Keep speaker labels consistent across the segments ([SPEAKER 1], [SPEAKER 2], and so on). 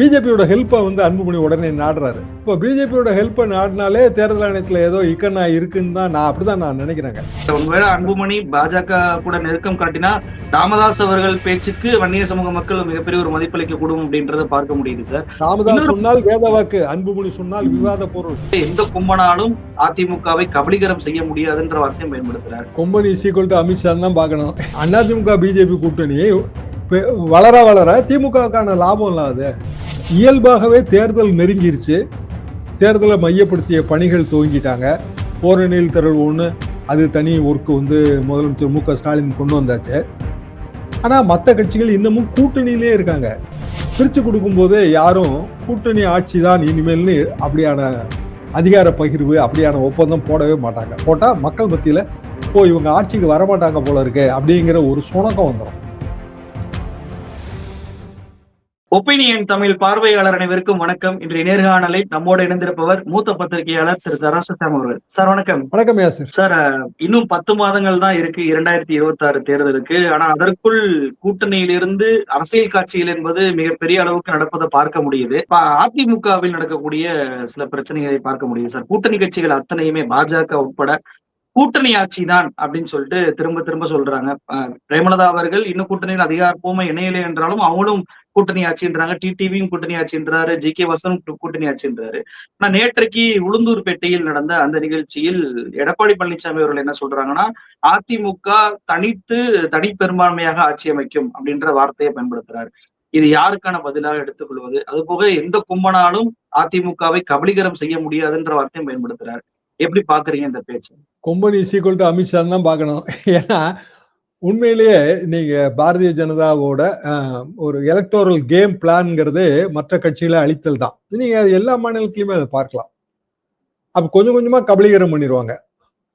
[SPEAKER 1] பிஜேபியோட ஹெல்ப்பை வந்து அன்புமணி உடனே நாடுறாரு. இப்போ பிஜேபியோட ஹெல்ப்பை நாடினாலே தேர்தல் ஆணையத்தில் ஏதோ இக்கண்ணா இருக்குன்னு தான் நான் அப்படிதான் நான் நினைக்கிறேங்க.
[SPEAKER 2] ஒருவேளை அன்புமணி பாஜக கூட நெருக்கம் காட்டினா ராமதாஸ் அவர்கள் பேச்சுக்கு வன்னிய சமூக மக்கள் மிகப்பெரிய ஒரு மதிப்பளிக்க கூடும் அப்படின்றத பார்க்க முடியுது சார்.
[SPEAKER 1] ராமதாஸ் சொன்னால் வேதவாக்கு அன்புமணி சொன்னால் விவாத பொருள்.
[SPEAKER 2] எந்த கும்பனாலும் அதிமுகவை கபலீகரம் செய்ய முடியாதுன்ற வார்த்தையும் பயன்படுத்துறாரு.
[SPEAKER 1] கொம்பனி டு அமித்ஷா தான் பார்க்கணும். அதிமுக பிஜேபி கூட்டணி பெ- வளர வளர திமுகவுக்கான லாபம் இல்லாது இயல்பாகவே தேர்தல் நெருங்கிருச்சு. தேர்தலை மையப்படுத்திய பணிகள் துவங்கிட்டாங்க. போரணியில் திரள் ஒன்று அது தனி ஒர்க்கு வந்து முதலமைச்சர் மு க ஸ்டாலின் கொண்டு வந்தாச்சு. ஆனால் மற்ற கட்சிகள் இன்னமும் கூட்டணியிலே இருக்காங்க. பிரித்து கொடுக்கும்போது யாரும் கூட்டணி ஆட்சி தான் இனிமேல்னு அப்படியான அதிகார பகிர்வு அப்படியான ஒப்பந்தம் போடவே மாட்டாங்க. போட்டால் மக்கள் மத்தியில் ஓ இவங்க ஆட்சிக்கு வரமாட்டாங்க போல இருக்கு அப்படிங்கிற ஒரு சுணக்கம் வந்துடும்
[SPEAKER 2] ஒப்பீனியன் தமிழ் பார்வையாளர் அனைவருக்கும் வணக்கம். இன்றைய நேர்காணலை நம்மோடு இணைந்திருப்பவர் மூத்த பத்திரிகையாளர் திரு தராசத்தாம் அவர்கள். சார் வணக்கம்.
[SPEAKER 1] வணக்கம்
[SPEAKER 2] சார். இன்னும் பத்து மாதங்கள் தான் இருக்கு இரண்டாயிரத்தி இருபத்தி ஆறு தேர்தலுக்கு. ஆனா அதற்குள் கூட்டணியிலிருந்து அரசியல் காட்சிகள் என்பது மிகப்பெரிய அளவுக்கு நடப்பதை பார்க்க முடியுது. அதிமுகவில் நடக்கக்கூடிய சில பிரச்சனைகளை பார்க்க முடியுது சார். கூட்டணி கட்சிகள் அத்தனையுமே பாஜக உட்பட கூட்டணி ஆட்சி தான் அப்படின்னு சொல்லிட்டு திரும்ப திரும்ப சொல்றாங்க. பிரேமலதா அவர்கள் இன்னும் கூட்டணியில் அதிகாரப்பூர்வமா இணையலை என்றாலும் அவங்களும் கூட்டணி ஆட்சின்றாங்க டிடிவியும் கூட்டணி ஆட்சின்றாரு ஜி கே வாசனும் கூட்டணி ஆட்சின்றாரு. ஆனா நேற்றைக்கு உளுந்தூர்பேட்டையில் நடந்த அந்த நிகழ்ச்சியில் எடப்பாடி பழனிசாமி அவர்கள் என்ன சொல்றாங்கன்னா அதிமுக தனித்து தனிப்பெரும்பான்மையாக ஆட்சி அமைக்கும் அப்படின்ற வார்த்தையை பயன்படுத்துறாரு. இது யாருக்கான பதிலாக எடுத்துக்கொள்வது? அது போக எந்த கும்பனாலும் அதிமுகவை கபலீகரம் செய்ய முடியாதுன்ற வார்த்தையும் பயன்படுத்துறாரு. எப்படி பாக்குறீங்க இந்த பேச்சு?
[SPEAKER 1] கொம்பனி சீக்வல் டு அமித்ஷா தான் பார்க்கணும் ஏன்னா உண்மையிலேயே நீங்க பாரதிய ஜனதாவோட ஒரு எலக்டோரல் கேம் பிளான்ங்கிறது மற்ற கட்சிகளை அழித்தல் தான். நீங்க அது எல்லா மாநிலத்திலயுமே அதை பார்க்கலாம். அப்ப கொஞ்சம் கொஞ்சமா கபலீகரம் பண்ணிடுவாங்க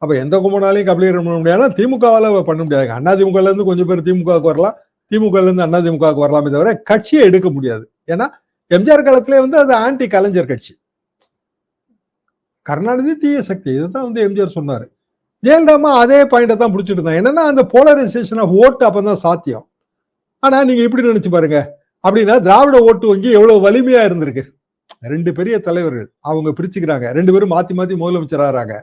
[SPEAKER 1] அப்ப எந்த கும்பனாலையும் கபலீகரம் பண்ண முடியாதுன்னா திமுகவால பண்ண முடியாது. அண்ணா திமுகல இருந்து கொஞ்சம் பேர் திமுகவுக்கு வரலாம். திமுகல இருந்து அண்ணா திமுகவுக்கு வரலாமே தவிர கட்சியை எடுக்க முடியாது. ஏன்னா எம்ஜிஆர் காலத்திலே வந்து அது ஆன்டி கலைஞர் கட்சி. கருணாநிதி தீய சக்தி. இதுதான் வந்து எம்ஜிஆர் சொன்னாரு. ஜெயலலிதாமா அதே பாயிண்டை தான் பிடிச்சிட்டு இருந்தாங்க என்னன்னா அந்த போலரைசேஷன் ஆஃப் ஓட்டு அப்போ தான் சாத்தியம். ஆனால் நீங்கள் இப்படி நினச்சி பாருங்க. அப்படின்னா திராவிட ஓட்டு வங்கி எவ்வளோ வலிமையாக இருந்திருக்கு. ரெண்டு பெரிய தலைவர்கள் அவங்க பிரிச்சுக்கிறாங்க. ரெண்டு பேரும் மாற்றி மாற்றி முதலமைச்சர் ஆகிறாங்க.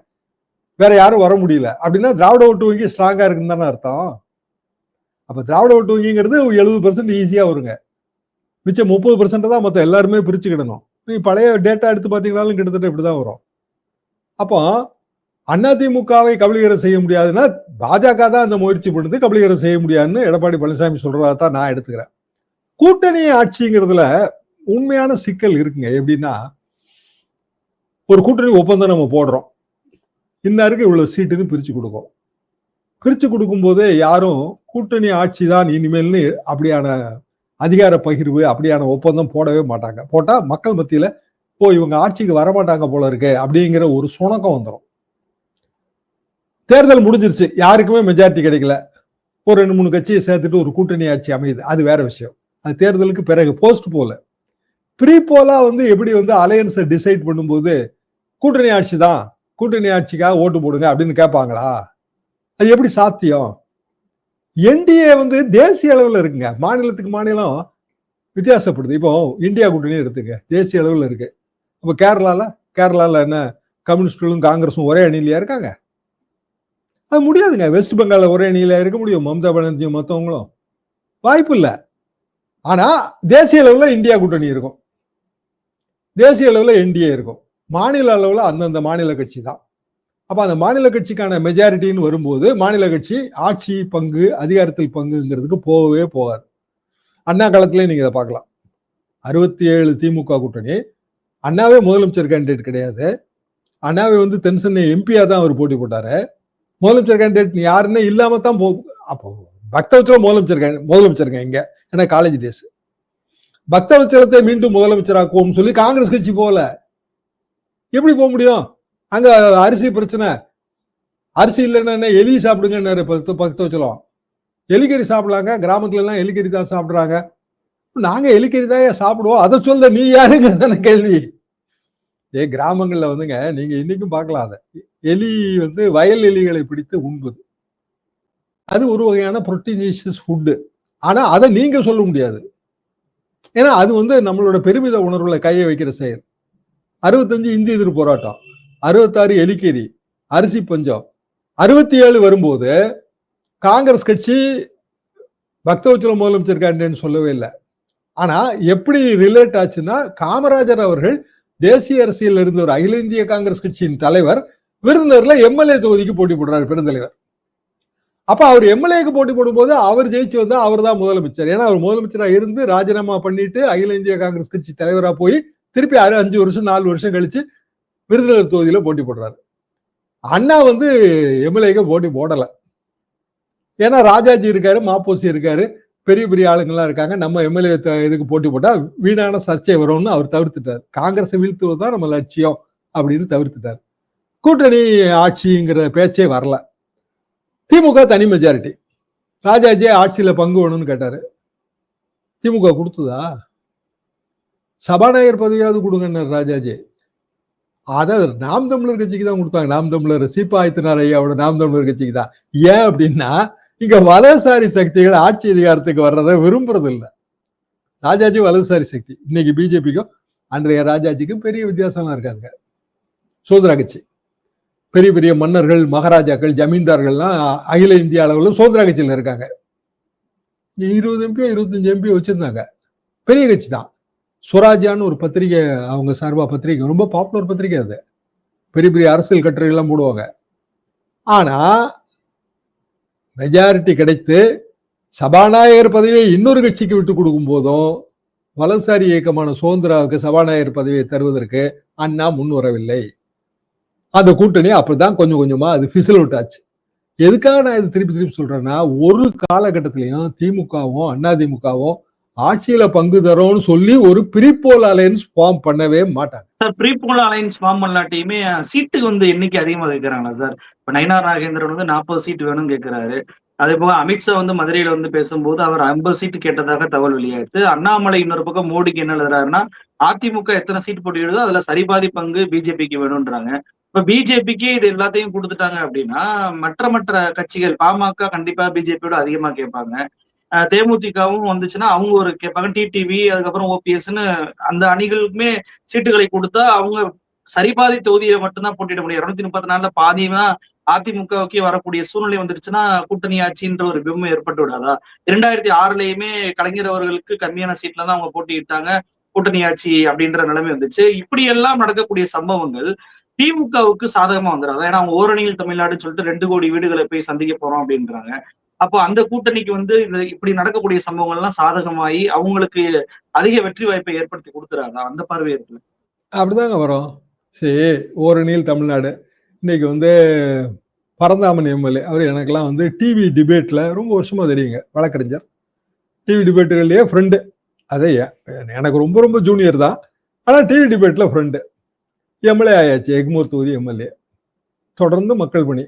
[SPEAKER 1] வேற யாரும் வர முடியல. அப்படின்னா திராவிட ஓட்டு வங்கி ஸ்ட்ராங்காக இருக்குன்னு தானே அர்த்தம். அப்போ திராவிட ஓட்டு வங்கிங்கிறது எழுபது பர்சன்ட் ஈஸியாக வருங்க. மிச்சம் முப்பது பர்சன்ட் தான் மொத்தம் எல்லாருமே பிரிச்சுக்கிடணும். நீ பழைய டேட்டா எடுத்து பார்த்தீங்கனாலும் கிட்டத்தட்ட இப்படி தான் வரும். அப்போ அதிமுகவை கபலீகரம் செய்ய முடியாதுன்னா பாஜக தான் அந்த முயற்சி பண்ணுது கபலீகரம் செய்ய முடியாதுன்னு எடப்பாடி பழனிசாமி சொல்றதா தான் நான் எடுத்துக்கிறேன். கூட்டணி ஆட்சிங்கிறதுல உண்மையான சிக்கல் இருக்குங்க. எப்படின்னா ஒரு கூட்டணி ஒப்பந்தம் நம்ம போடுறோம். இன்னாருக்கு இவ்வளவு சீட்டுன்னு பிரிச்சு கொடுக்கும். பிரிச்சு கொடுக்கும்போது யாரும் கூட்டணி ஆட்சி தான் இனிமேல்னு அப்படியான அதிகார பகிர்வு அப்படியான ஒப்பந்தம் போடவே மாட்டாங்க. போட்டா மக்கள் மத்தியில ஓ இவங்க ஆட்சிக்கு வரமாட்டாங்க போல இருக்கு அப்படிங்கிற ஒரு சுணக்கம் வந்துடும் தேர்தல் முடிஞ்சிருச்சு. யாருக்குமே மெஜாரிட்டி கிடைக்கல. ஒரு ரெண்டு மூணு கட்சியை சேர்த்துட்டு ஒரு கூட்டணி ஆட்சி அமையுது. அது வேற விஷயம். அது தேர்தலுக்கு பிறகு போஸ்ட் போல. ப்ரீ போலா வந்து எப்படி வந்து அலையன்ஸை டிசைட் பண்ணும்போது கூட்டணி ஆட்சி தான். கூட்டணி ஆட்சிக்காக ஓட்டு போடுங்க அப்படின்னு கேட்பாங்களா? அது எப்படி சாத்தியம்? என்டிஏ வந்து தேசிய அளவில் இருக்குங்க. மாநிலத்துக்கு மாநிலம் வித்தியாசப்படுது. இப்போ இந்தியா கூட்டணி எடுத்துங்க. தேசிய அளவில் இருக்கு. இப்போ கேரளாவில் கேரளாவில் என்ன கம்யூனிஸ்டுகளும் காங்கிரஸும் ஒரே அணியிலையா இருக்காங்க? அது முடியாதுங்க. வெஸ்ட் பெங்காலில் ஒரே அணியில இருக்க முடியும். மம்தா பானர்ஜியும் மற்றவங்களும் வாய்ப்பு இல்லை. ஆனா தேசிய அளவில் இந்தியா கூட்டணி இருக்கும். தேசிய அளவில் என்டிஏ இருக்கும். மாநில அளவில் அந்தந்த மாநில கட்சி தான். அப்போ அந்த மாநில கட்சிக்கான மெஜாரிட்டின்னு வரும்போது மாநில கட்சி ஆட்சி பங்கு அதிகாரத்தில் பங்குங்கிறதுக்கு போகவே போகாது. அண்ணா காலத்திலே நீங்கள் இதை பார்க்கலாம். அறுபத்தி ஏழு திமுக கூட்டணி. அண்ணாவே முதலமைச்சர் கேண்டிடேட் கிடையாது. அண்ணாவே வந்து தென்சென்னை எம்பியா தான் அவர் போட்டி போட்டார். முதலமைச்சர் கேண்டிடேட் யாருன்னே இல்லாம தான் போ அப்போ பக்தவச்சல முதலமைச்சர் முதலமைச்சருங்க இங்க. ஏன்னா காலேஜ் டேஸ் பக்தவச்சலத்தை மீண்டும் முதலமைச்சராக்குவோம்னு சொல்லி காங்கிரஸ் கட்சி போகல. எப்படி போக முடியும்? அங்க அரிசி பிரச்சனை. அரிசி இல்லைன்னா என்ன? எலி சாப்பிடுங்கன்னாரு பக்த பக்தவச்சலம் எலிக்கறி சாப்பிடலாங்க. கிராமத்துல எல்லாம் எலிக்கறி தான் சாப்பிடுறாங்க. நாங்க எலிக்கறி தான் சாப்பிடுவோம்? அதை சொல்ல நீ யாருங்க தானே கேள்வி. ஏ கிராமங்களில் வந்துங்க நீங்க இன்னைக்கும் பார்க்கலாம் அதை. எலி வந்து வயல் எலிகளை பிடித்து உண்பது. அது ஒரு வகையான புரோட்டீனியஸ் ஃபுட்டு ஆனா அதை நீங்கள் சொல்ல முடியாது. ஏன்னா அது வந்து நம்மளோட பெருமித உணர்வுல கையை வைக்கிற செயல். அறுபத்தஞ்சு இந்திய எதிர்ப்பு போராட்டம். அறுபத்தாறு எலிக்கேரி. அரிசி பஞ்சம். அறுபத்தி ஏழு வரும்போது காங்கிரஸ் கட்சி பக்தவச்சல முதலமைச்சர் கேண்டேன்னு சொல்லவே இல்லை. ஆனா எப்படி ரிலேட் ஆச்சுன்னா காமராஜர் அவர்கள் தேசிய அரசியல் இருந்த ஒரு அகில இந்திய காங்கிரஸ் கட்சியின் தலைவர் விருந்தினர்ல எம்எல்ஏ தொகுதிக்கு போட்டி போடுறாரு பெருந்தலைவர். அப்ப அவர் எம்எல்ஏக்கு போட்டி போடும்போது அவர் ஜெயிச்சு வந்தா அவர் தான் முதலமைச்சர். ஏன்னா அவர் முதலமைச்சரா இருந்து ராஜினாமா பண்ணிட்டு அகில இந்திய காங்கிரஸ் கட்சி தலைவரா போய் திருப்பி ஆறு அஞ்சு வருஷம் நாலு வருஷம் கழிச்சு விருதுநகர் தொகுதியில போட்டி போடுறாரு. அண்ணா வந்து எம்எல்ஏக்கு போட்டி போடல. ஏன்னா ராஜாஜி இருக்காரு மாப்போசி இருக்காரு. பெரிய பெரிய ஆளுங்கள்லாம் இருக்காங்க. நம்ம எம்எல்ஏ இதுக்கு போட்டி போட்டால் வீணான சர்ச்சை வரும்னு அவர் தவிர்த்துட்டார். காங்கிரஸை வீழ்த்துவது தான் நம்ம லட்சியம் அப்படின்னு தவிர்த்துட்டார். கூட்டணி ஆட்சிங்கிற பேச்சே வரல. திமுக தனி மெஜாரிட்டி ராஜாஜி ஆட்சியில் பங்கு வேணும்னு கேட்டார். திமுக கொடுத்ததா? சபாநாயகர் பதவியாவது கொடுங்கன்னார் ராஜாஜி. அதை நாம் தமிழர் கட்சிக்கு தான் கொடுத்தாங்க. நாம் தமிழர் சீப்பாயத்தினார் ஐயாவோட நாம் தமிழர் கட்சிக்கு தான். ஏன் அப்படின்னா இங்க வலதுசாரி சக்திகள் ஆட்சி அதிகாரத்துக்கு வர்றதை விரும்புறது இல்லை ராஜாஜி வலதுசாரி சக்தி. இன்னைக்கு பிஜேபிக்கும் அன்றைய ராஜாஜிக்கும் பெரிய வித்தியாசமா இருக்காங்க. சுதந்திர கட்சி. பெரிய பெரிய மன்னர்கள் மகாராஜாக்கள் ஜமீன்தார்கள்லாம் அகில இந்திய அளவில் சுதந்திர கட்சியில் இருக்காங்க. இருபது எம்பியோ இருபத்தஞ்சு எம்பியோ வச்சிருந்தாங்க. பெரிய கட்சி தான். சுவராஜ்யான்னு ஒரு பத்திரிகை அவங்க சார்பாக பத்திரிகை ரொம்ப பாப்புலர் பத்திரிகை அது. பெரிய பெரிய அரசியல் கட்டுரைகள்லாம் போடுவாங்க. ஆனால் மெஜாரிட்டி கிடைத்து சபாநாயகர் பதவியை இன்னொரு கட்சிக்கு விட்டு கொடுக்கும் போதும் வலதுசாரி இயக்கமான சுதந்திராவுக்கு சபாநாயகர் பதவியை தருவதற்கு அண்ணா முன் வரவில்லை. அந்த கூட்டணி அப்படிதான் கொஞ்சம் கொஞ்சமா அது பிசில் அவுட் ஆச்சு. எதுக்காக நான் இது திருப்பி திருப்பி சொல்றேன்னா ஒரு காலகட்டத்திலையும் திமுகவும் அதிமுகவும் ஆட்சியில பங்கு தரோம்னு சொல்லி ஒரு பிரிப்போல் அலையன்ஸ் ஃபார்ம் பண்ணவே மாட்டாங்க.
[SPEAKER 2] சார் ப்ரீபோல் அலைன்ஸ் ஃபார்ம் பண்ணலாட்டியுமே சீட்டுக்கு வந்து எண்ணிக்கை அதிகமா கேட்கறாங்களா சார் இப்ப நயினார் நாகேந்திரன் வந்து நாற்பது சீட் வேணும்னு கேட்கிறாரு அதே போக அமித்ஷா வந்து மதுரையில வந்து பேசும்போது அவர் ஐம்பது சீட்டு கேட்டதாக தகவல் வெளியாயிடுச்சு. அண்ணாமலை இன்னொரு பக்கம் மோடிக்கு என்ன எழுதுறாருன்னா அதிமுக எத்தனை சீட் போட்டியிடுதோ அதுல சரிபாதி பங்கு பிஜேபிக்கு வேணும்ன்றாங்க. இப்ப பிஜேபிக்கு இது எல்லாத்தையும் கொடுத்துட்டாங்க அப்படின்னா மற்ற மற்ற கட்சிகள் பாமக கண்டிப்பா பிஜேபியோட அதிகமா கேட்பாங்க. தேமுதிகவும் வந்துச்சுன்னா அவங்க ஒரு கேட்பாங்க டிடிவி அதுக்கப்புறம் ஓபிஎஸ்ன்னு அந்த அணிகளுக்குமே சீட்டுகளை கொடுத்தா அவங்க சரிபாதி தொகுதியில மட்டும்தான் போட்டியிட முடியும். இருநூத்தி முப்பத்தி நாலுல பாதினா அதிமுகவுக்கே வரக்கூடிய சூழ்நிலை வந்துருச்சுன்னா கூட்டணி ஆட்சின்ற ஒரு பிம்பம் ஏற்பட்டு விடாதா? இரண்டாயிரத்தி ஆறுலயுமே கலைஞர் அவர்களுக்கு கம்மியான சீட்ல தான் அவங்க போட்டியிட்டாங்க கூட்டணி ஆட்சி அப்படின்ற நிலைமை வந்துச்சு. இப்படி எல்லாம் நடக்கக்கூடிய சம்பவங்கள் திமுகவுக்கு சாதகமா வந்துடாது? ஏன்னா அவங்க ஓரணியில் தமிழ்நாடுன்னு சொல்லிட்டு ரெண்டு கோடி வீடுகளை போய் சந்திக்க போறோம் அப்படின்றாங்க. அப்போ அந்த கூட்டணிக்கு வந்து இந்த இப்படி நடக்கக்கூடிய சம்பவங்கள் எல்லாம் சாதகமாகி அவங்களுக்கு அதிக வெற்றி வாய்ப்பை ஏற்படுத்தி கொடுத்துறாங்க அந்த பார்வை இருக்குல்ல.
[SPEAKER 1] அப்படிதாங்க வரும். சரி ஓரணியில் தமிழ்நாடு. இன்னைக்கு வந்து பரந்தாமன் எம்எல்ஏ அவர் எனக்கெல்லாம் வந்து டிவி டிபேட்ல ரொம்ப வருஷமா தெரியுங்க. வழக்கறிஞர். டிவி டிபேட்டுகள்லயே ஃப்ரெண்டு அதே எனக்கு ரொம்ப ரொம்ப ஜூனியர் தான். ஆனால் டிவி டிபேட்டில் ஃப்ரெண்டு எம்எல்ஏ ஆயாச்சு எக்மூர் தொகுதி எம்எல்ஏ. தொடர்ந்து மக்கள் பணி.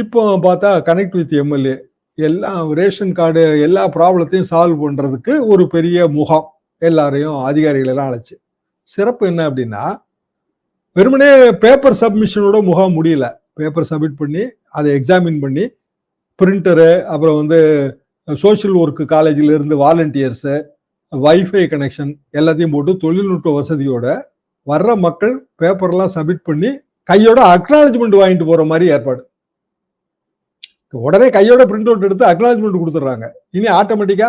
[SPEAKER 1] இப்போ பார்த்தா கனெக்ட் வித் எம்எல்ஏ. எல்லா ரேஷன் கார்டு எல்லா ப்ராப்ளத்தையும் சால்வ் பண்ணுறதுக்கு ஒரு பெரிய முகாம் எல்லாரையும் அதிகாரிகளெல்லாம் அழைச்சி. சிறப்பு என்ன அப்படின்னா வெறுமனே பேப்பர் சப்மிஷனோட முகாம் முடியல. பேப்பர் சப்மிட் பண்ணி அதை எக்ஸாமின் பண்ணி பிரிண்டரு அப்புறம் வந்து சோஷியல் ஒர்க்கு காலேஜில் இருந்து வாலண்டியர்ஸு வைஃபை கனெக்ஷன் எல்லாத்தையும் போட்டு தொழில்நுட்ப வசதியோட வர்ற மக்கள் பேப்பர்லாம் சப்மிட் பண்ணி கையோட அக்னாலஜ்மெண்ட் வாங்கிட்டு போகிற மாதிரி ஏற்பாடு. உடனே கையோட பிரிண்ட் அவுட் எடுத்து அக்னாலஜ்மெண்ட் கொடுத்துட்றாங்க. இனி ஆட்டோமேட்டிக்கா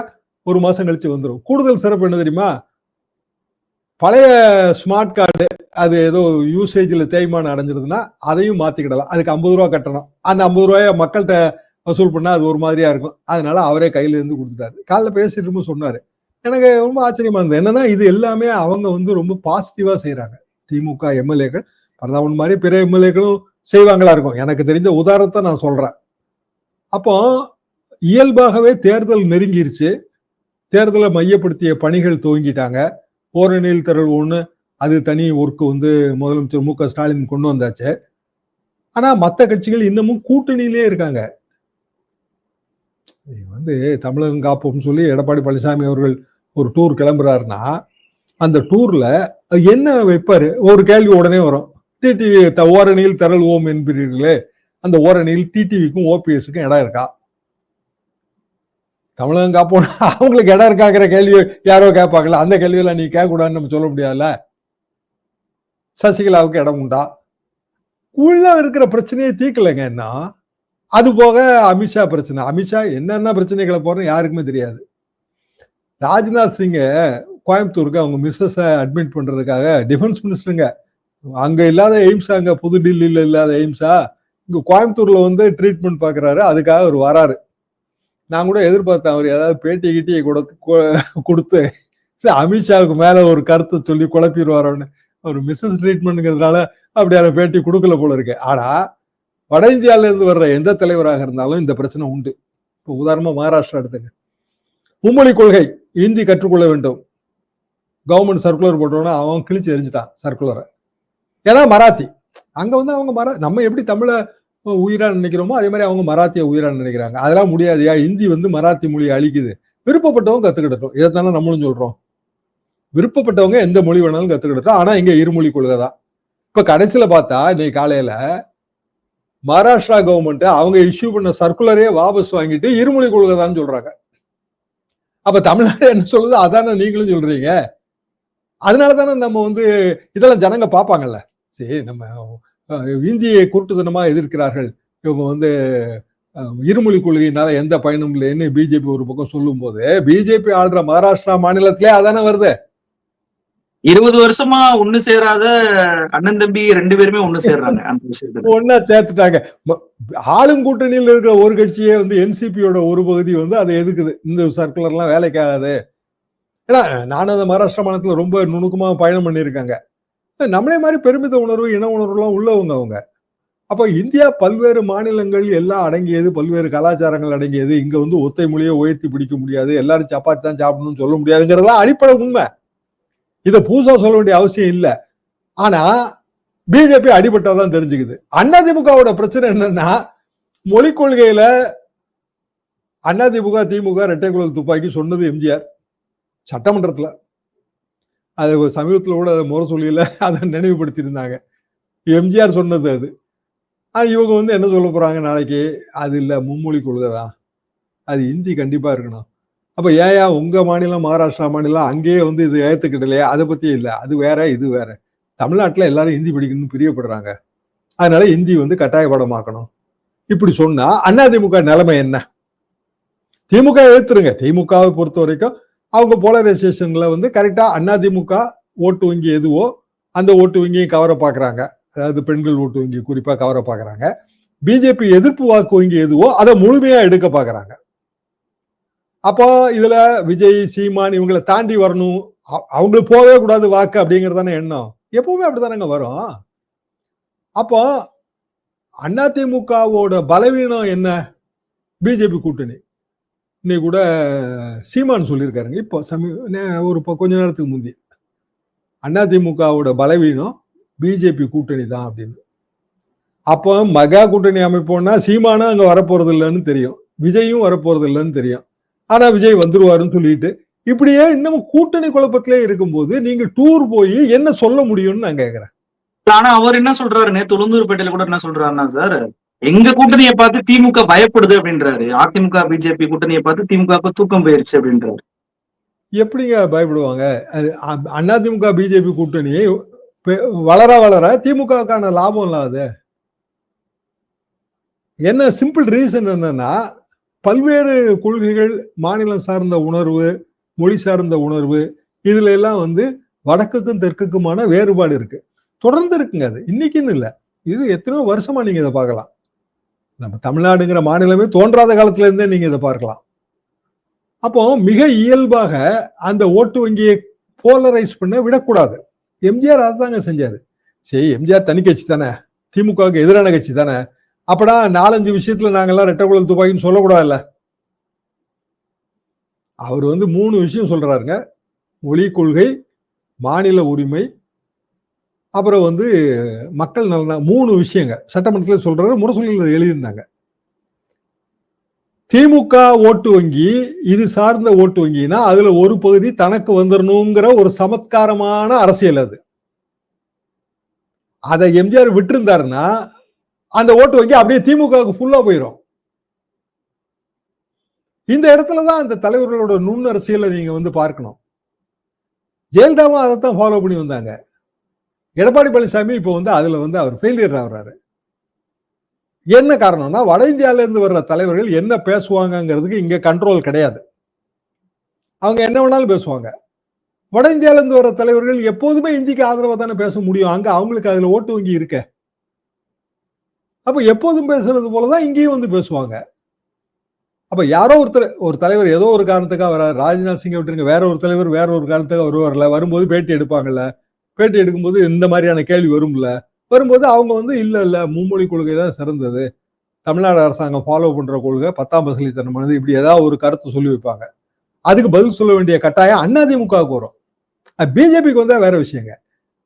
[SPEAKER 1] ஒரு மாசம் கழிச்சு வந்துடும் கூடுதல் சிறப்பு என்ன தெரியுமா? பழைய ஸ்மார்ட் கார்டு அது ஏதோ யூசேஜில் தேய்மானம் அடைஞ்சிருதுன்னா அதையும் மாற்றிக்கிடலாம் அதுக்கு ஐம்பது ரூபா கட்டணும். அந்த ஐம்பது ரூபாய மக்கள்கிட்ட வசூல் பண்ணா அது ஒரு மாதிரியா இருக்கும். அதனால அவரே கையில இருந்து கொடுத்துட்டாரு. காலைல பேசிட்டு இருக்கும் சொன்னார். எனக்கு ரொம்ப ஆச்சரியமா இருந்தது. என்னன்னா இது எல்லாமே அவங்க வந்து ரொம்ப பாசிட்டிவாக செய்கிறாங்க திமுக எம்எல்ஏக்கள் பரதாமன் மாதிரி பிற எம்எல்ஏக்களும் செய்வாங்களா இருக்கும். எனக்கு தெரிஞ்ச உதாரணத்தை நான் சொல்கிறேன் அப்போ இயல்பாகவே தேர்தல் நெருங்கிருச்சு. தேர்தலை மையப்படுத்திய பணிகள் துவங்கிட்டாங்க. ஓரணியில் திரள் ஒன்று அது தனி ஒர்க்கு வந்து முதலமைச்சர் மு க ஸ்டாலின் கொண்டு வந்தாச்சு. ஆனா மற்ற கட்சிகள் இன்னமும் கூட்டணியிலே இருக்காங்க. இது வந்து தமிழகம் காப்போம்னு சொல்லி எடப்பாடி பழனிசாமி அவர்கள் ஒரு டூர் கிளம்புறாருன்னா அந்த டூர்ல என்ன வைப்பாரு? ஒரு கேள்வி உடனே வரும். டிடிவி ஓரணியில் திரள்வோம் ஓம் என்பீர்களே. அந்த ஓரணியில் டிடிவிக்கும் ஓபிஎஸ்க்கும் இடம் இருக்கா? தமிழகம் காப்போம். அவங்களுக்கு இடம் இருக்காங்கிற கேள்வி யாரோ கேட்பாங்கல்ல. அந்த கேள்வியெல்லாம் நீ கேட்கக்கூடாதுன்னு நம்ம சொல்ல முடியாதுல்ல? சசிகலாவுக்கு இடம் உண்டா? உள்ள இருக்கிற பிரச்சனையை தீர்க்கலைங்க என்ன? அது போக அமித்ஷா பிரச்சனை. அமித்ஷா என்னென்ன பிரச்சனைகளை போறோம் யாருக்குமே தெரியாது. ராஜ்நாத் சிங்க கோயம்புத்தூருக்கு அவங்க மிஸ்ஸஸை அட்மிட் பண்றதுக்காக டிஃபென்ஸ் மினிஸ்டருங்க அங்க இல்லாத எய்ம்ஸ் அங்க புது டில்லியில் இல்லாத எய்ம்ஸா? இங்கே கோயம்புத்தூரில் வந்து ட்ரீட்மெண்ட் பார்க்குறாரு அதுக்காக அவர் வராரு. நான் கூட எதிர்பார்த்தேன் அவர் ஏதாவது பேட்டி கிட்டியை கொடுத்து கொடுத்து அமித்ஷாவுக்கு மேலே ஒரு கருத்தை சொல்லி குழப்பிடுவாரோன்னு. அவர் மிஸ்ஸஸ் ட்ரீட்மெண்ட்ங்கிறதுனால அப்படியான பேட்டி கொடுக்கல போல இருக்கு. ஆனால் வட இந்தியாவிலேருந்து வர்ற எந்த தலைவராக இருந்தாலும் இந்த பிரச்சனை உண்டு. இப்போ உதாரணமாக மகாராஷ்டிரா எடுத்துங்க. மும்மொழி கொள்கை இந்தி கற்றுக்கொள்ள வேண்டும். கவர்மெண்ட் சர்க்குலர் போட்டோன்னா அவன் கிழிச்சு எரிஞ்சிட்டான் சர்க்குலரை ஏன்னா மராத்தி. அங்கே வந்து அவங்க மரா நம்ம எப்படி தமிழை உயிரா நினைக்கிறோமோ அதே மாதிரி அவங்க மராத்திய உயிரா நினைக்கிறாங்க. அதெல்லாம் முடியாதுயா இந்தி வந்து மராத்தி மொழியை அழிக்குது. விருப்பப்பட்டவங்க கத்துக்கிடட்டும். இதைத்தானே நம்மளும் சொல்றோம். விருப்பப்பட்டவங்க எந்த மொழி வேணாலும் கத்துக்கிட்டோம் ஆனா இங்க இருமொழி கொள்கை தான். இப்ப கடைசியில பார்த்தா இன்னைக்கு காலையில மகாராஷ்டிரா கவர்மெண்ட் அவங்க இஷ்யூ பண்ண சர்க்குலரே வாபஸ் வாங்கிட்டு இருமொழி கொள்கை தான் சொல்றாங்க. அப்ப தமிழ்நாடு என்ன சொல்லுது? அதானே நீங்களும் சொல்றீங்க. அதனால தானே நம்ம வந்து இதெல்லாம் ஜனங்க பார்ப்பாங்கல்ல. சரி நம்ம இந்தியை குருட்டுத்தனமா எதிர்க்கிறார்கள். இவங்க வந்து இருமொழி கொள்கையினால எந்த பயனும் இல்லைன்னு பிஜேபி ஒரு பக்கம் சொல்லும் போது பிஜேபி ஆள்ற மகாராஷ்டிரா மாநிலத்திலே அதானே வருது.
[SPEAKER 2] இருபது வருஷமா ஒண்ணு சேராத அண்ணன் தம்பி ரெண்டு பேருமே ஒண்ணு சேர்றாங்க
[SPEAKER 1] ஒன்னா சேர்த்துட்டாங்க. ஆளும் கூட்டணியில் இருக்கிற ஒரு கட்சியே வந்து என்சிபியோட ஒரு பகுதி வந்து அதை எதுக்குது? இந்த சர்க்குலர்லாம் வேலைக்கு ஆகாது ஏன்னா நானும் அந்த மகாராஷ்டிரா மாநிலத்துல ரொம்ப நுணுக்கமா பயணம் பண்ணியிருக்காங்க. நம்மளே மாதிரி பெருமித உணர்வு இன உணர்வுலாம் உள்ளவங்க அவங்க. அப்போ இந்தியா பல்வேறு மாநிலங்கள் எல்லாம் அடங்கியது பல்வேறு கலாச்சாரங்கள் அடங்கியது. இங்க வந்து ஒத்தை மொழியை உயர்த்தி பிடிக்க முடியாது. எல்லாரும் சப்பாத்தி தான் சாப்பிடணும்னு சொல்ல முடியாதுங்கிறதெல்லாம் அடிப்படை உண்மை. இதை பூசா சொல்ல வேண்டிய அவசியம் இல்லை. ஆனா பிஜேபி அடிபட்டாதான் தெரிஞ்சுக்குது. அதிமுகவோட பிரச்சனை என்னன்னா மொழி கொள்கையில அதிமுக திமுக ரெட்டை குழல் துப்பாக்கி சொன்னது எம்ஜிஆர். சட்டமன்றத்துல. அது ஒரு கூட அதை முரசொலியில அதை நினைவுபடுத்தியிருந்தாங்க. எம்ஜிஆர் சொன்னது அது. ஆனால் இவங்க வந்து என்ன சொல்ல போகிறாங்க நாளைக்கு? அது இல்லை மும்மொழி கொள்கைதா அது இந்தி கண்டிப்பாக இருக்கணும். அப்போ ஏயா உங்கள் மாநிலம் மகாராஷ்டிரா மாநிலம் அங்கேயே வந்து இது ஏற்றுக்கிட்டலையா அதை பற்றி இல்லை. அது வேற இது வேற. தமிழ்நாட்டில் எல்லாரும் ஹிந்தி படிக்கணும்னு பிரியப்படுறாங்க. அதனால ஹிந்தி வந்து கட்டாய பாடமாக்கணும். இப்படி சொன்னா அதிமுக நிலைமை என்ன? திமுக ஏத்துருங்க. திமுகவை பொறுத்த வரைக்கும் அவங்க போலரைசேஷன்ல வந்து கரெக்டா அதிமுக ஓட்டு வங்கி எதுவோ அந்த ஓட்டு வங்கியை கவர பாக்குறாங்க அதாவது பெண்கள் ஓட்டு வங்கி குறிப்பா கவர பாக்குறாங்க பிஜேபி எதிர்ப்பு வாக்கு வங்கி எதுவோ அதை முழுமையா எடுக்க பாக்குறாங்க அப்போ இதுல விஜய் சீமான் இவங்களை தாண்டி வரணும். அவங்களுக்கு போகவே கூடாது வாக்கு அப்படிங்கறதானே எண்ணம். எப்பவுமே அப்படிதானங்க வரும். அப்போ அதிமுகவோட பலவீனம் என்ன? பிஜேபி கூட்டணி. இன்னைக்கு கூட சீமான் சொல்லியிருக்காருங்க. இப்போ சமீ ஒரு கொஞ்ச நேரத்துக்கு முந்தி. அதிமுகவோட பலவீனம் பிஜேபி கூட்டணி தான் அப்படின்னு. அப்போ மகா கூட்டணி அமைப்போம்னா சீமானும் அங்க வரப்போறது இல்லைன்னு தெரியும். விஜயும் வரப்போறது இல்லைன்னு தெரியும். ஆனா விஜய் வந்துருவாருன்னு சொல்லிட்டு இப்படியே இன்னமும் கூட்டணி குழப்பத்திலே இருக்கும்போது நீங்க டூர் போய் என்ன சொல்ல முடியும்னு நான் கேட்கறேன்
[SPEAKER 2] ஆனா அவர் என்ன சொல்றாரு? நேத்து உளுந்தூர்பேட்டையில கூட என்ன சொல்றாருன்னா சார் எங்க கூட்டணியை பார்த்து திமுக பயப்படுது அப்படின்றாரு. அதிமுக பிஜேபி கூட்டணியை பார்த்து திமுக தூக்கம் போயிருச்சு அப்படின்றாரு.
[SPEAKER 1] எப்படிங்க பயப்படுவாங்க? அது அ- அதிமுக பிஜேபி கூட்டணி வளர வளர திமுகவுக்கான லாபம் இல்லாத என்ன சிம்பிள் ரீசன் என்னன்னா பல்வேறு கொள்கைகள் மாநிலம் சார்ந்த உணர்வு மொழி சார்ந்த உணர்வு இதுல எல்லாம் வந்து வடக்குக்கும் தெற்குக்குமான வேறுபாடு இருக்கு. தொடர்ந்து இருக்குங்க அது. இன்னைக்குன்னு இல்லை. இது எத்தனையோ வருஷமா நீங்க இதை பார்க்கலாம். நம்ம தமிழ்நாடுங்கிற மாநிலமே தோன்றாத காலத்துல இருந்தே நீங்க இதை பார்க்கலாம். அப்போ மிக இயல்பாக அந்த ஓட்டு வங்கியை போலரைஸ் பண்ண விடக்கூடாது. எம்ஜிஆர் அதுதாங்க செஞ்சாரு. சரி எம்ஜிஆர் தனி கட்சி தானே திமுகவுக்கு எதிரான கட்சி தானே அப்படா நாலஞ்சு விஷயத்துல நாங்கெல்லாம் ரெட்டை குழல் துப்பாக்கின்னு சொல்லக்கூடாதுல்ல. அவர் வந்து மூணு விஷயம் சொல்றாருங்க. மொழி கொள்கை மாநில உரிமை அப்புறம் வந்து மக்கள் நலன மூணு விஷயங்க. சட்டமன்றத்தில் சொல்றாரு முரசொலியில் எழுதியிருந்தாங்க. திமுக ஓட்டு வங்கி இது சார்ந்த ஓட்டு வங்கினா அதுல ஒரு பகுதி தனக்கு வந்துடணுங்கிற ஒரு சமத்காரமான அரசியல் அது. அதை எம்ஜிஆர் விட்டுருந்தாருன்னா அந்த ஓட்டு வங்கி அப்படியே திமுகவுக்கு ஃபுல்லா போயிடும் இந்த இடத்துல தான் அந்த தலைவர்களோட நுண்ணரசியலை நீங்க வந்து பார்க்கணும். ஜெயலலிதாவும் அதைத்தான் ஃபாலோ பண்ணி வந்தாங்க. எடப்பாடி பழனிசாமி இப்போ வந்து அதில் வந்து அவர் ஃபெயிலியர் ஆகுறாரு. என்ன காரணம்னா வட இந்தியாவிலேருந்து வர்ற தலைவர்கள் என்ன பேசுவாங்கங்கிறதுக்கு இங்கே கண்ட்ரோல் கிடையாது. அவங்க என்ன வேணாலும் பேசுவாங்க. வட இந்தியால இருந்து வர தலைவர்கள் எப்போதுமே இந்திக்கு ஆதரவாக தானே பேச முடியும். அங்கே அவங்களுக்கு அதில் ஓட்டு வங்கி இருக்க. அப்போ எப்போதும் பேசுறது போலதான் இங்கேயும் வந்து பேசுவாங்க. அப்போ யாரோ ஒருத்தர் ஒரு தலைவர் ஏதோ ஒரு காரணத்துக்காக வர ராஜ்நாத் சிங்கை விட்டுருங்க. வேற ஒரு தலைவர் வேற ஒரு காரணத்துக்காக வருவார்ல. வரும்போது பேட்டி எடுப்பாங்கல்ல. பேட்டி எடுக்கும்போது இந்த மாதிரியான கேள்வி வரும்ல? வரும்போது அவங்க வந்து இல்ல இல்ல மும்மொழி கொள்கை தான் சிறந்தது. தமிழ்நாடு அரசாங்கம் ஃபாலோ பண்ற கொள்கை பத்தாம் பசலித்தனமானது. இப்படி ஏதாவது ஒரு கருத்து சொல்லி வைப்பாங்க. அதுக்கு பதில் சொல்ல வேண்டிய கட்டாயம் அண்ணாதிமுகவுக்கு வரும். பிஜேபிக்கு வந்தா வேற விஷயங்க.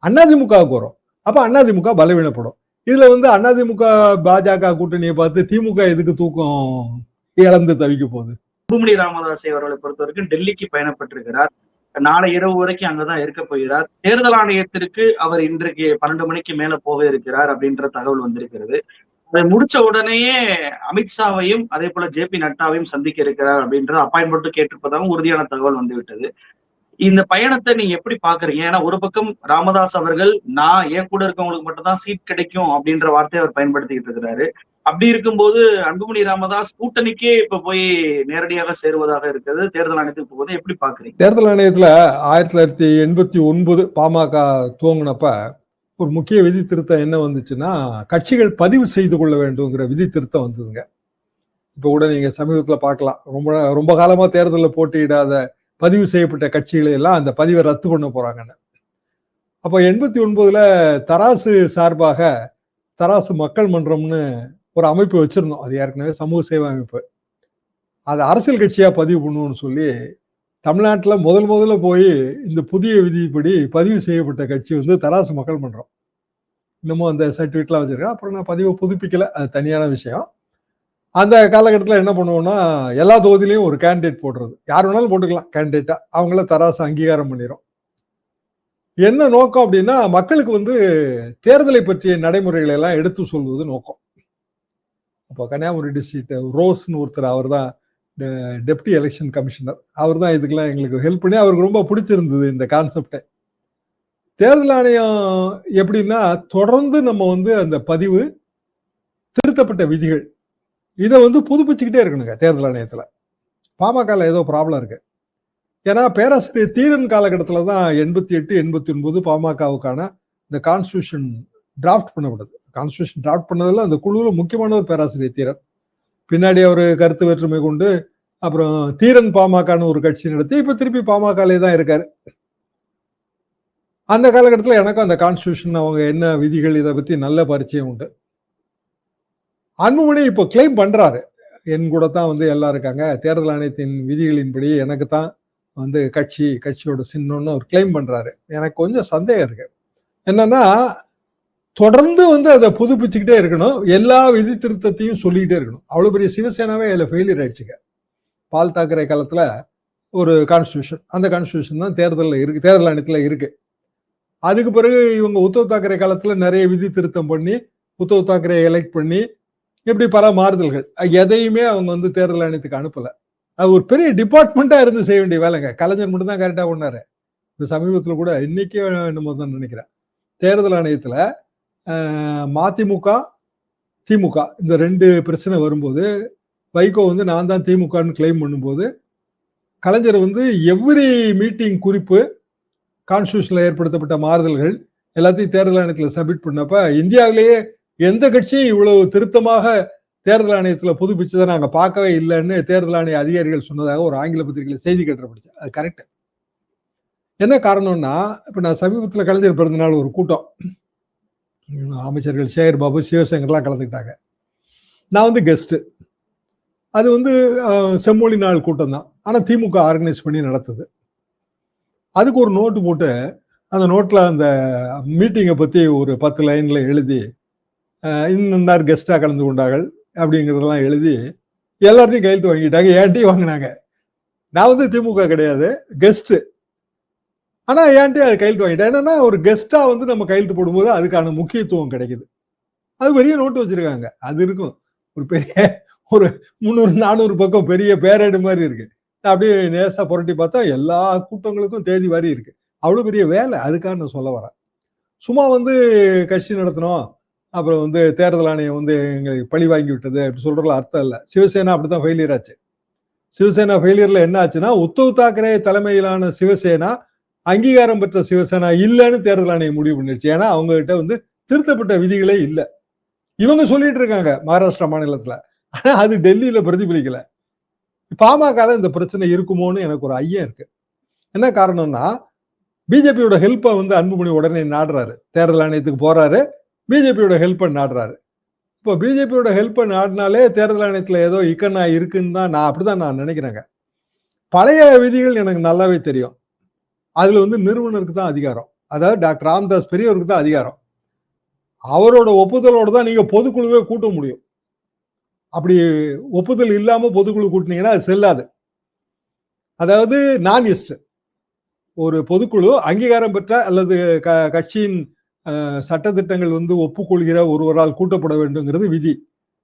[SPEAKER 1] அண்ணாதிமுகவுக்கு வரும். அப்ப அதிமுக பலவீனப்படும். இதுல வந்து அதிமுக பாஜக கூட்டணியை பார்த்து திமுக எதுக்கு தூக்கம் இழந்து தவிக்க போகுது?
[SPEAKER 2] பூமணி ராமதாஸ் அவர்களை பொறுத்த வரைக்கும் டெல்லிக்கு பயணப்பட்டிருக்கிறார். நாளை இரவு வரைக்கும் அங்கதான் இருக்க போகிறார். தேர்தல் ஆணையத்திற்கு அவர் இன்றைக்கு பன்னெண்டு மணிக்கு மேல போக இருக்கிறார் அப்படின்ற தகவல் வந்திருக்கிறது. அதை முடிச்ச உடனேயே அமித்ஷாவையும் அதே போல ஜே பி நட்டாவையும் சந்திக்க இருக்கிறார் அப்படின்ற அப்பாயின்மெண்ட் கேட்டிருப்பதாகவும் உறுதியான தகவல் வந்துவிட்டது. இந்த பயணத்தை நீங்க எப்படி பாக்குறீங்க? ஏன்னா ஒரு பக்கம் ராமதாஸ் அவர்கள் நான் ஏன் கூட இருக்கவங்களுக்கு மட்டும்தான் சீட் கிடைக்கும் அப்படின்ற வார்த்தையை அவர் பயன்படுத்திக்கிட்டு இருக்கிறாரு. அப்படி இருக்கும்போது அன்புமணி ராமதாஸ் கூட்டணிக்கே இப்ப போய் நேரடியாக சேருவதாக இருக்கிறது. தேர்தல் ஆணையத்துக்கு போவதை எப்படி பாக்குறீங்க?
[SPEAKER 1] தேர்தல் ஆணையத்துல ஆயிரத்தி தொள்ளாயிரத்தி எண்பத்தி ஒன்பது பாமக துவங்கினப்ப ஒரு முக்கிய விதி திருத்தம் என்ன வந்துச்சுன்னா கட்சிகள் பதிவு செய்து கொள்ள வேண்டும்ங்கிற விதி திருத்தம் வந்ததுங்க. இப்ப கூட நீங்க சமீபத்துல பார்க்கலாம். ரொம்ப ரொம்ப காலமா தேர்தலில் போட்டியிடாத பதிவு செய்யப்பட்ட கட்சிகளை எல்லாம் அந்த பதிவை ரத்து பண்ண போறாங்கன்னு. அப்போ எண்பத்தி ஒன்பதுல தராசு சார்பாக தராசு மக்கள் மன்றம்னு ஒரு அமைப்பு வச்சிருந்தோம். அது ஏற்கனவே சமூக சேவை அமைப்பு. அதை அரசியல் கட்சியாக பதிவு பண்ணுவோம்னு சொல்லி தமிழ்நாட்டில் முதல் முதல்ல போய் இந்த புதிய விதிப்படி பதிவு செய்யப்பட்ட கட்சி வந்து தராசு மக்கள் மன்றம் இன்னமும் அந்த சர்டிஃபிகேட்லாம் வச்சுருக்கேன் அப்புறம் நான் பதிவை புதுப்பிக்கலை. அது தனியான விஷயம். அந்த காலகட்டத்தில் என்ன பண்ணுவோம்னா எல்லா தொகுதியிலையும் ஒரு கேண்டிடேட் போடுறது. யார் வேணாலும் போட்டுக்கலாம். கேண்டிடேட்டாக அவங்கள தராசு அங்கீகாரம் பண்ணிடும் என்ன நோக்கம் அப்படின்னா மக்களுக்கு வந்து தேர்தலை பற்றிய நடைமுறைகளை எல்லாம் எடுத்து சொல்வது நோக்கம். அப்போ கன்னியாகுமரி டிஸ்ட்ரிக்ட் ரோஸ்னு ஒருத்தர் அவர் தான் டெப்டி எலெக்ஷன் கமிஷனர் அவர் தான் இதுக்கெல்லாம் எங்களுக்கு ஹெல்ப் பண்ணி அவருக்கு ரொம்ப பிடிச்சிருந்தது இந்த கான்செப்டை தேர்தல் ஆணையம் எப்படின்னா தொடர்ந்து நம்ம வந்து அந்த பதிவு திருத்தப்பட்ட விதிகள் இதை வந்து புதுப்பிச்சுக்கிட்டே இருக்கணுங்க தேர்தல் ஆணையத்தில். பாமகவில் ஏதோ ப்ராப்ளம் இருக்கு. ஏன்னா பேராசிரியர் தீரன் காலகட்டத்தில் தான் எண்பத்தி எட்டு எண்பத்தி ஒன்பது பாமகவுக்கான இந்த கான்ஸ்டியூஷன் டிராஃப்ட் பண்ணப்படுது கான்ஸ்டியூஷன் டிராஃப்ட் பண்ணதில் அந்த குழுவில் முக்கியமானவர் பேராசிரியர் தீரன். பின்னாடி அவர் கருத்து வேற்றுமை கொண்டு அப்புறம் தீரன் பாமகன்னு ஒரு கட்சி நடத்தி இப்ப திருப்பி பாமகலே தான் இருக்காரு. அந்த காலகட்டத்தில் எனக்கும் அந்த கான்ஸ்டியூஷன் அவங்க என்ன விதிகள் இதை பத்தி நல்ல பரிச்சயம் உண்டு. அன்புமணி இப்போ கிளைம் பண்றாரு. என் கூட தான் வந்து எல்லாம் இருக்காங்க. தேர்தல் ஆணையத்தின் விதிகளின்படி எனக்கு தான் வந்து கட்சி கட்சியோட சின்னம்னு அவர் கிளைம் பண்றாரு. எனக்கு கொஞ்சம் சந்தேகம் இருக்கு. என்னன்னா தொடர்ந்து வந்து அதை புதுப்பிச்சுக்கிட்டே இருக்கணும். எல்லா விதி திருத்தத்தையும் சொல்லிக்கிட்டே இருக்கணும். அவ்வளவு பெரிய சிவசேனாவே அதில் ஃபெயிலியர் ஆயிடுச்சுங்க. பால் தாக்கரே காலத்தில் ஒரு கான்ஸ்டியூஷன் அந்த கான்ஸ்டியூஷன் தான் தேர்தலில் இருக்கு தேர்தல் ஆணையத்தில் இருக்கு. அதுக்கு பிறகு இவங்க உத்தவ் தாக்கரே காலத்தில் நிறைய விதி திருத்தம் பண்ணி உத்தவ் தாக்கரே எலெக்ட் பண்ணி இப்படி பல மாறுதல்கள். எதையுமே அவங்க வந்து தேர்தல் ஆணையத்துக்கு அனுப்பலை. அது ஒரு பெரிய டிபார்ட்மெண்ட்டாக இருந்து செய்ய வேண்டிய வேலைங்க. கலைஞர் மட்டும் தான் கரெக்டாக பண்ணாரு இப்போ சமீபத்தில் கூட இன்னைக்கே என்னமோ தான் நினைக்கிறேன். தேர்தல் ஆணையத்தில் மதிமுக திமுக இந்த ரெண்டு பிரச்சனை வரும்போது வைகோ வந்து நான் தான் திமுகன்னு கிளைம் பண்ணும்போது கலைஞர் வந்து எவ்ரி மீட்டிங் குறிப்பு கான்ஸ்டியூஷனில் ஏற்படுத்தப்பட்ட மாறுதல்கள் எல்லாத்தையும் தேர்தல் ஆணையத்தில் சப்மிட் பண்ணப்ப இந்தியாவிலேயே எந்த கட்சியும் இவ்வளவு திருத்தமாக தேர்தல் ஆணையத்தில் புதுப்பிச்சதை நாங்கள் பார்க்கவே இல்லைன்னு தேர்தல் ஆணைய அதிகாரிகள் சொன்னதாக ஒரு ஆங்கில பத்திரிகையில் செய்தி கட்டுற அது கரெக்ட் என்ன காரணம்னா இப்போ நான் சமீபத்தில் கலைஞர் பிறந்தநாள் ஒரு கூட்டம். அமைச்சர்கள் சேகர் பாபு சிவசங்கர்லாம் கலந்துக்கிட்டாங்க. நான் வந்து கெஸ்ட்டு அது வந்து செம்மொழி நாள் கூட்டம் தான் ஆனால் திமுக ஆர்கனைஸ் பண்ணி நடத்துது. அதுக்கு ஒரு நோட்டு போட்டு அந்த நோட்டில் அந்த மீட்டிங்கை பற்றி ஒரு பத்து லைனில் எழுதி இன்னார் கெஸ்டாக கலந்து கொண்டார்கள் அப்படிங்கிறதெல்லாம் எழுதி எல்லாத்தையும் கையெழுத்து வாங்கிட்டாங்க ஏன்ட்டையும் வாங்கினாங்க. நான் வந்து திமுக கிடையாது கெஸ்ட்டு ஆனால் ஏன்ட்டு அது கையெழுத்து வாங்கிட்டேன் என்னன்னா ஒரு கெஸ்ட்டாக வந்து நம்ம கையெழுத்து போடும்போது அதுக்கான முக்கியத்துவம் கிடைக்குது. அது பெரிய நோட்டு வச்சிருக்காங்க. அது இருக்கும். ஒரு பெரிய ஒரு முந்நூறு நானூறு பக்கம் பெரிய பேரேடு மாதிரி இருக்கு. அப்படியே நேசா புரட்டி பார்த்தா எல்லா கூட்டங்களுக்கும் தேதி வாரி இருக்கு. அவ்வளோ பெரிய வேலை. அதுக்காக நான் சொல்ல வரேன். சும்மா வந்து கட்சி நடத்தினோம் அப்புறம் வந்து தேர்தல் ஆணையம் வந்து எங்களுக்கு பழி வாங்கி விட்டது அப்படி சொல்றதுல அர்த்தம் இல்லை. சிவசேனா அப்படி தான் ஃபெயிலியர் ஆச்சு. சிவசேனா ஃபெயிலியரில் என்ன ஆச்சுன்னா உத்தவ் தாக்கரே தலைமையிலான சிவசேனா அங்கீகாரம் பெற்ற சிவசேனா இல்லைன்னு தேர்தல் ஆணையம் முடிவு பண்ணிருச்சு ஏன்னா அவங்க கிட்ட வந்து திருத்தப்பட்ட விதிகளே இல்லை. இவங்க சொல்லிட்டு இருக்காங்க மகாராஷ்டிரா மாநிலத்துல. ஆனா அது டெல்லியில பிரதிபலிக்கல. பாமக இந்த பிரச்சனை இருக்குமோன்னு எனக்கு ஒரு ஐயம் இருக்கு. என்ன காரணம்னா பிஜேபியோட ஹெல்ப்பை வந்து அன்புமணி உடனே நாடுறாரு. தேர்தல் ஆணையத்துக்கு போறாரு பிஜேபியோட ஹெல்ப்பை நாடுறாரு. இப்போ பிஜேபியோட ஹெல்ப்பை நாடினாலே தேர்தல் ஆணையத்தில் ஏதோ இக்கண்ணா இருக்குன்னு தான் நான் அப்படிதான் நான் நினைக்கிறேங்க. பழைய விதிகள் எனக்கு நல்லாவே தெரியும். அதுல வந்து நிறுவனருக்கு தான் அதிகாரம். அதாவது டாக்டர் ராம்தாஸ் பெரியவருக்கு தான் அதிகாரம். அவரோட ஒப்புதலோட தான் நீங்க பொதுக்குழுவே கூட்ட முடியும். அப்படி ஒப்புதல் இல்லாம பொதுக்குழு கூட்டினீங்கன்னா அது செல்லாது. அதாவது நான் இஸ்ட் ஒரு பொதுக்குழு அங்கீகாரம் பெற்ற அல்லது க- கட்சியின் சட்டத்திட்டங்கள் வந்து ஒப்புக்கொள்கிற ஒருவரால் கூட்டப்பட வேண்டுங்கிறது விதி.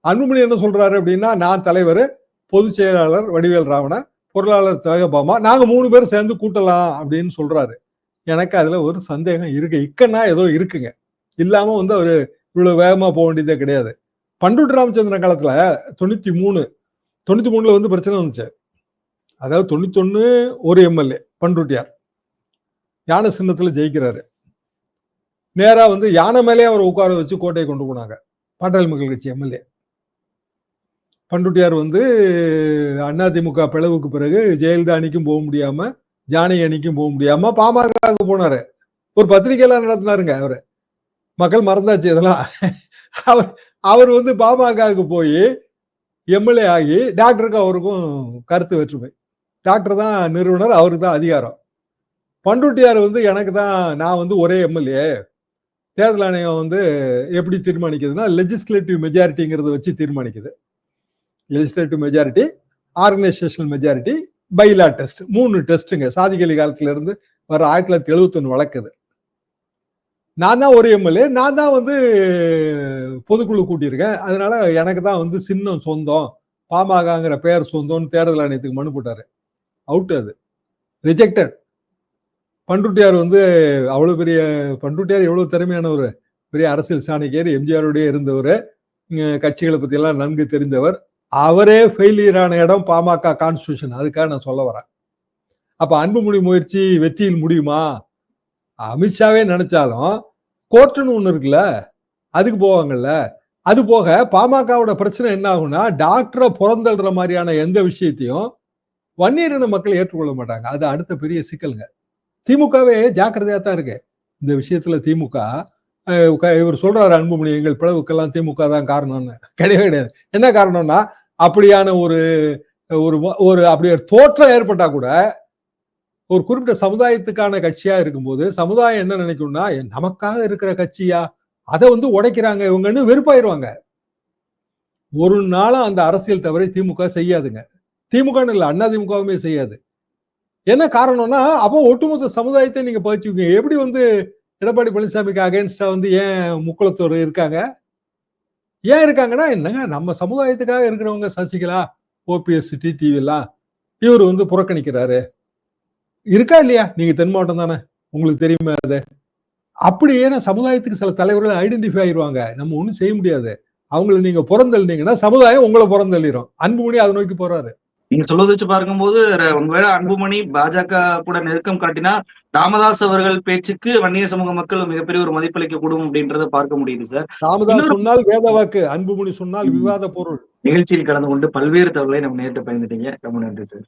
[SPEAKER 1] அன்புமணி என்ன சொல்றாரு அப்படின்னா நான் தலைவர் பொதுச் செயலாளர் வடிவேல் ராவணன். பொருளாளர் திலகபாமா நாங்க மூணு பேர் சேர்ந்து கூட்டலாம் அப்படின்னு சொல்றாரு. எனக்கு அதுல ஒரு சந்தேகம் இருக்கு. இக்கன்னா ஏதோ இருக்குங்க. இல்லாம வந்து அவரு இவ்வளவு வேகமா போக வேண்டியதே கிடையாது. பண்டுட்டு ராமச்சந்திரன் காலத்துல தொண்ணூத்தி மூணு தொண்ணூத்தி மூணுல வந்து பிரச்சனை வந்துச்சு. அதாவது தொண்ணூத்தொன்னு ஒரு எம்எல்ஏ பண்ருட்டியார். யானை சின்னத்துல ஜெயிக்கிறாரு. நேரா வந்து யானை மேலே அவரை உட்கார வச்சு கோட்டையை கொண்டு போனாங்க. பாட்டாளி மக்கள் கட்சி எம்எல்ஏ. பண்ருட்டியார் வந்து அதிமுக பிளவுக்கு பிறகு ஜெயலலிதா அணிக்கும் போக முடியாம ஜானகி அணிக்கும் போக முடியாம பாமகவுக்கு போனாரு. ஒரு பத்திரிகையெல்லாம் நடத்தினாருங்க அவரு. மக்கள் மறந்தாச்சு இதெல்லாம். அவர் அவர் வந்து பாமகவுக்கு போய் எம்எல்ஏ ஆகி டாக்டருக்கு அவருக்கும் கருத்து வேற்றுமை. டாக்டர் தான் நிறுவனர் அவருக்கு தான் அதிகாரம். பண்ருட்டியார் வந்து எனக்கு தான் நான் வந்து ஒரே எம்எல்ஏ. தேர்தல் ஆணையம் வந்து எப்படி தீர்மானிக்குதுன்னா லெஜிஸ்லேட்டிவ் மெஜாரிட்டிங்கிறத வச்சு தீர்மானிக்குது. Legislative majority organisational majority bylaw test மூணு டெஸ்ட்டுங்க சாதிகலி காலத்துல இருந்து வர ஆயிரத்தி தொள்ளாயிரத்தி எழுபத்தொன்னு வழக்குது. நான் தான் ஒரு எம்எல்ஏ நான் தான் வந்து பொதுக்குழு கூட்டியிருக்கேன். அதனால எனக்கு தான் வந்து சின்னம் சொந்தம். பாமகங்கிற பெயர் சொந்தம்னு தேர்தல் ஆணையத்துக்கு மனு போட்டாரு. அவுட் அது. ரிஜெக்டட் பண்ருட்டியார் வந்து அவ்வளோ பெரிய பண்ருட்டியார் எவ்வளோ திறமையானவர்? பெரிய அரசியல் சாணிக்கேர் எம்ஜிஆருடைய இருந்தவர். கட்சிகளை பற்றியெல்லாம் நன்கு தெரிந்தவர். அவரே ஃபெயிலியரான இடம் பாமக கான்ஸ்டியூஷன் அதுக்காக நான் சொல்ல வரேன். அப்ப அன்புமணி முயற்சி வெற்றியில் முடியுமா? அமித்ஷாவே நினைச்சாலும் கோர்ட்டுன்னு ஒன்று இருக்குல்ல அதுக்கு போவாங்கல்ல. அது போக பாமகவோட பிரச்சனை என்ன ஆகும்னா டாக்டரை புறந்தள்ளுற மாதிரியான எந்த விஷயத்தையும் வன்னியரின மக்கள் ஏற்றுக்கொள்ள மாட்டாங்க. அது அடுத்த பெரிய சிக்கலுங்க. திமுகவே ஜாக்கிரதையாக தான் இருக்கு. இந்த விஷயத்துல திமுக இவர் சொல்றாரு அன்புமணி எங்கள் பிளவுக்கெல்லாம் திமுக தான் காரணம்னு. கிடையவே கிடையாது. என்ன காரணம்னா அப்படியான ஒரு ஒரு ஒரு அப்படி ஒரு தோற்றம் ஏற்பட்டா கூட ஒரு குறிப்பிட்ட சமுதாயத்துக்கான கட்சியா இருக்கும்போது சமுதாயம் என்ன நினைக்கும்னா நமக்காக இருக்கிற கட்சியா? அதை வந்து உடைக்கிறாங்க இவங்கன்னு வெறுப்பாயிருவாங்க. ஒரு நாளும் அந்த அரசியல் தவறை திமுக செய்யாதுங்க. திமுகன்னு இல்லை அண்ணா திமுகவுமே செய்யாது. என்ன காரணம்னா அப்போ ஒட்டுமொத்த சமுதாயத்தை நீங்க பதிச்சுக்கீங்க எப்படி வந்து எடப்பாடி பழனிசாமிக்கு அகேன்ஸ்டா வந்து ஏன் முக்குளத்தோர் இருக்காங்க? ஏன் இருக்காங்கன்னா என்னங்க நம்ம சமுதாயத்துக்காக இருக்கிறவங்க சசிகலா ஓபிஎஸ் டிடிவிலாம் இவர் வந்து புறக்கணிக்கிறாரு. இருக்கா இல்லையா? நீங்க தென் மாவட்டம் தானே. உங்களுக்கு தெரியுமா அது. அப்படி ஏன்னா சமுதாயத்துக்கு சில தலைவர்கள் ஐடென்டிஃபை ஆயிடுவாங்க நம்ம ஒன்றும் செய்ய முடியாது. அவங்கள நீங்க புறந்தள்ளினீங்கன்னா சமுதாயம் உங்களை புறந்தள்ளிடும் அன்புமணி அதை நோக்கி போறாரு.
[SPEAKER 2] நீங்க சொல்றத வச்சு பார்க்கும்போது ஒருவேளை அன்புமணி பாஜக கூட நெருக்கம் காட்டினா ராமதாஸ் அவர்கள் பேச்சுக்கு வன்னிய சமூக மக்கள் மிகப்பெரிய ஒரு மதிப்பளிக்க கூடும் அப்படின்றத பார்க்க முடியுது சார்.
[SPEAKER 1] ராமதாஸ் சொன்னால் வேத வாக்கு அன்புமணி சொன்னால். விவாத பொருள்.
[SPEAKER 2] நிகழ்ச்சியில் கலந்து கொண்டு பல்வேறு தகவலை நம்ம நேரிட்டு பயந்துட்டீங்க. ரொம்ப நன்றி சார்.